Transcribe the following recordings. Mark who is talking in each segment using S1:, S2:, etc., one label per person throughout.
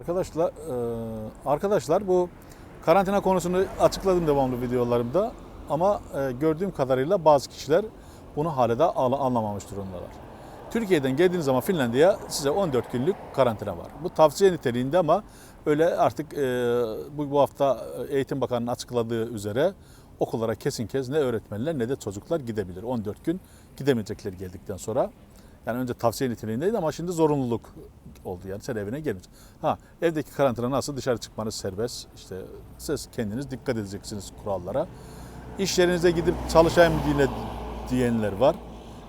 S1: Arkadaşlar, e, arkadaşlar bu karantina konusunu açıkladım devamlı videolarımda ama e, gördüğüm kadarıyla bazı kişiler bunu hala da anlamamış durumdalar. Türkiye'den geldiğiniz zaman Finlandiya size 14 günlük karantina var. Bu tavsiye niteliğinde ama öyle artık e, bu, bu hafta Eğitim Bakanı'nın açıkladığı üzere okullara kesin kez ne öğretmenler ne de çocuklar gidebilir. 14 gün gidemeyecekler geldikten sonra. Yani önce tavsiye niteliğindeydi ama şimdi zorunluluk oldu yani sen evine gelmeyeceksin. Ha evdeki karantina nasıl dışarı çıkmanız serbest. İşte siz kendiniz dikkat edeceksiniz kurallara. İş yerinize gidip çalışayım diye diyenler var.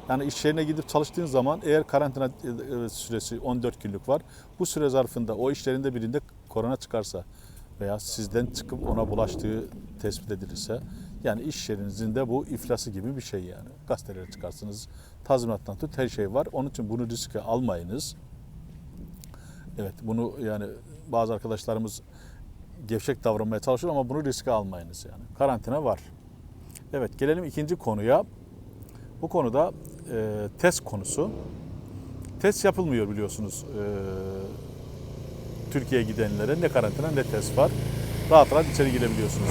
S1: Yani iş yerine gidip çalıştığın zaman eğer karantina e, süresi 14 günlük var. Bu süre zarfında o işlerinde birinde korona çıkarsa veya sizden çıkıp ona bulaştığı tespit edilirse yani iş yerinizin de bu iflası gibi bir şey yani. Gazetelere çıkarsınız. Tazminattan tut her şey var. Onun için bunu riske almayınız. Evet bunu yani bazı arkadaşlarımız gevşek davranmaya çalışıyor ama bunu riske almayınız yani. Karantina var. Evet gelelim ikinci konuya. Bu konuda e, test konusu. Test yapılmıyor biliyorsunuz. E, Türkiye'ye gidenlere ne karantina ne test var. Rahat rahat içeri girebiliyorsunuz.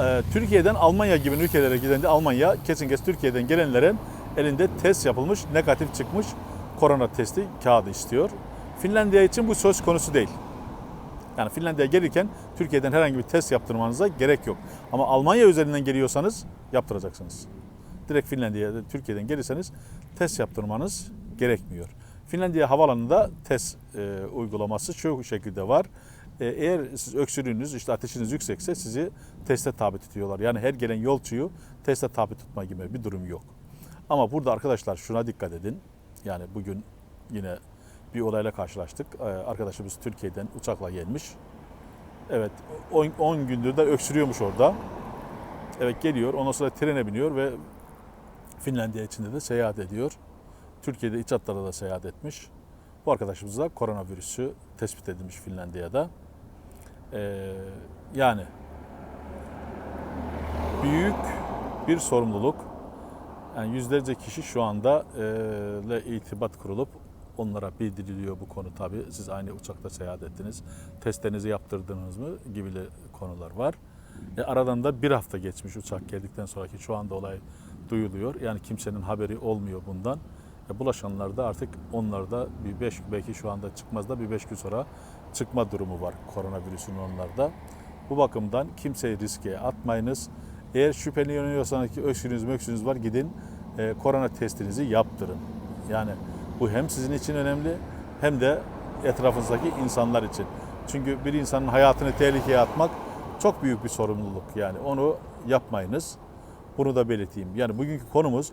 S1: E, Türkiye'den Almanya gibi ülkelere giden de Almanya kesin kes Türkiye'den gelenlerin elinde test yapılmış, negatif çıkmış korona testi kağıdı istiyor. Finlandiya için bu söz konusu değil. Yani Finlandiya'ya gelirken Türkiye'den herhangi bir test yaptırmanıza gerek yok. Ama Almanya üzerinden geliyorsanız yaptıracaksınız. Direkt Finlandiya'da Türkiye'den gelirseniz test yaptırmanız gerekmiyor. Finlandiya havalanında test e, uygulaması şu şekilde var. E, eğer siz öksürüğünüz, işte ateşiniz yüksekse sizi teste tabi tutuyorlar. Yani her gelen yolcuyu teste tabi tutma gibi bir durum yok. Ama burada arkadaşlar şuna dikkat edin. Yani bugün yine bir olayla karşılaştık. Ee, Arkadaşımız Türkiye'den uçakla gelmiş. Evet 10 gündür de öksürüyormuş orada. Evet geliyor ondan sonra trene biniyor ve Finlandiya içinde de seyahat ediyor. Türkiye'de iç hatlarda da seyahat etmiş. Bu arkadaşımız da koronavirüsü tespit edilmiş Finlandiya'da. Ee, yani büyük bir sorumluluk. Yani yüzlerce kişi şu anda e, ile irtibat kurulup onlara bildiriliyor bu konu tabii. Siz aynı uçakta seyahat ettiniz. Testlerinizi yaptırdınız mı gibi konular var. E, aradan da bir hafta geçmiş uçak geldikten sonraki şu anda olay duyuluyor. Yani kimsenin haberi olmuyor bundan. E, bulaşanlar da artık onlarda bir beş belki şu anda çıkmaz da bir beş gün sonra çıkma durumu var koronavirüsün onlarda. Bu bakımdan kimseyi riske atmayınız. Eğer şüpheleniyorsanız ki öksürüğünüz möksürüğünüz var gidin e, korona testinizi yaptırın. Yani bu hem sizin için önemli hem de etrafınızdaki insanlar için. Çünkü bir insanın hayatını tehlikeye atmak çok büyük bir sorumluluk. Yani onu yapmayınız. Bunu da belirteyim. Yani bugünkü konumuz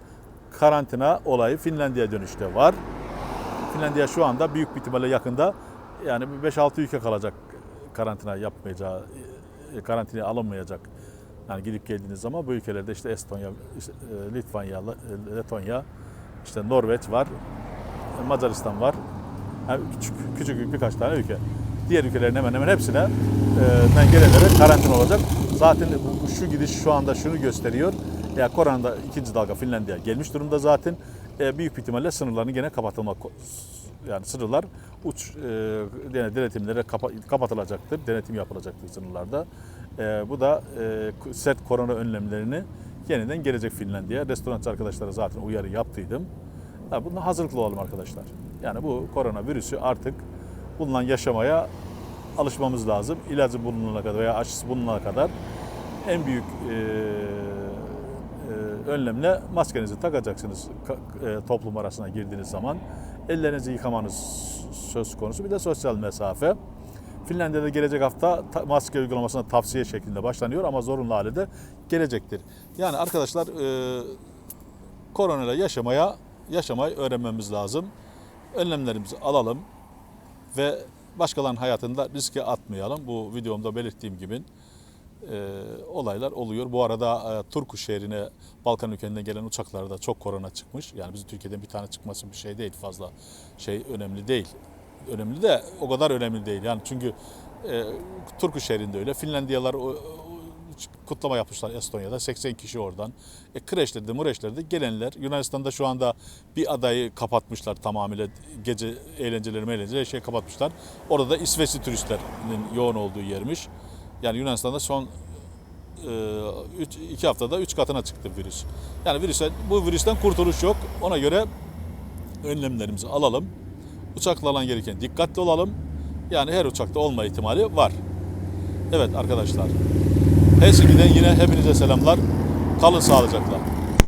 S1: karantina olayı Finlandiya dönüşte var. Finlandiya şu anda büyük bir ihtimalle yakında yani 5-6 ülke kalacak karantina yapmayacağı, e, karantinaya alınmayacak. Yani gidip geldiğiniz zaman bu ülkelerde işte Estonya, işte e, Litvanya, e, Letonya, işte Norveç var, Macaristan var. Yani küçük küçük birkaç tane ülke. Diğer ülkelerin hemen hemen hepsine e, gelenlere karantina olacak. Zaten şu gidiş şu anda şunu gösteriyor. Ya koronada ikinci dalga Finlandiya gelmiş durumda zaten. E, büyük ihtimalle sınırlarını gene kapatılmak yani sınırlar uç e, yani denetimlere kapa, kapatılacaktır. Denetim yapılacaktır sınırlarda. E, bu da e, sert korona önlemlerini yeniden gelecek Finlandiya. Restorançı arkadaşlara zaten uyarı yaptıydım. Ya buna hazırlıklı olalım arkadaşlar. Yani bu koronavirüsü artık bununla yaşamaya alışmamız lazım. İlacı bulunana kadar veya aşısı bulunana kadar en büyük e, e, önlemle maskenizi takacaksınız ka- e, toplum arasına girdiğiniz zaman. Ellerinizi yıkamanız söz konusu. Bir de sosyal mesafe. Finlandiya'da gelecek hafta ta- maske uygulamasına tavsiye şeklinde başlanıyor ama zorunlu hale de gelecektir. Yani arkadaşlar e, koronayla yaşamaya yaşamayı öğrenmemiz lazım. Önlemlerimizi alalım ve başkalarının hayatında riske atmayalım. Bu videomda belirttiğim gibi e, olaylar oluyor. Bu arada e, Turku şehrine Balkan ülkelerinden gelen uçaklarda çok korona çıkmış. Yani bizim Türkiye'den bir tane çıkması bir şey değil fazla şey önemli değil. Önemli de o kadar önemli değil. Yani çünkü e, Turku şehrinde öyle. Finlandiyalar kutlama yapmışlar Estonya'da. 80 kişi oradan. E, kreşlerde, mureşlerde gelenler. Yunanistan'da şu anda bir adayı kapatmışlar tamamıyla. Gece eğlenceleri meğlenceleri şey kapatmışlar. Orada da İsveçli turistlerin yoğun olduğu yermiş. Yani Yunanistan'da son 2 haftada 3 katına çıktı virüs. Yani virüse, bu virüsten kurtuluş yok. Ona göre önlemlerimizi alalım. Uçaklarla gelirken dikkatli olalım. Yani her uçakta olma ihtimali var. Evet arkadaşlar. Helsinki'den yine hepinize selamlar. Kalın sağlıcakla.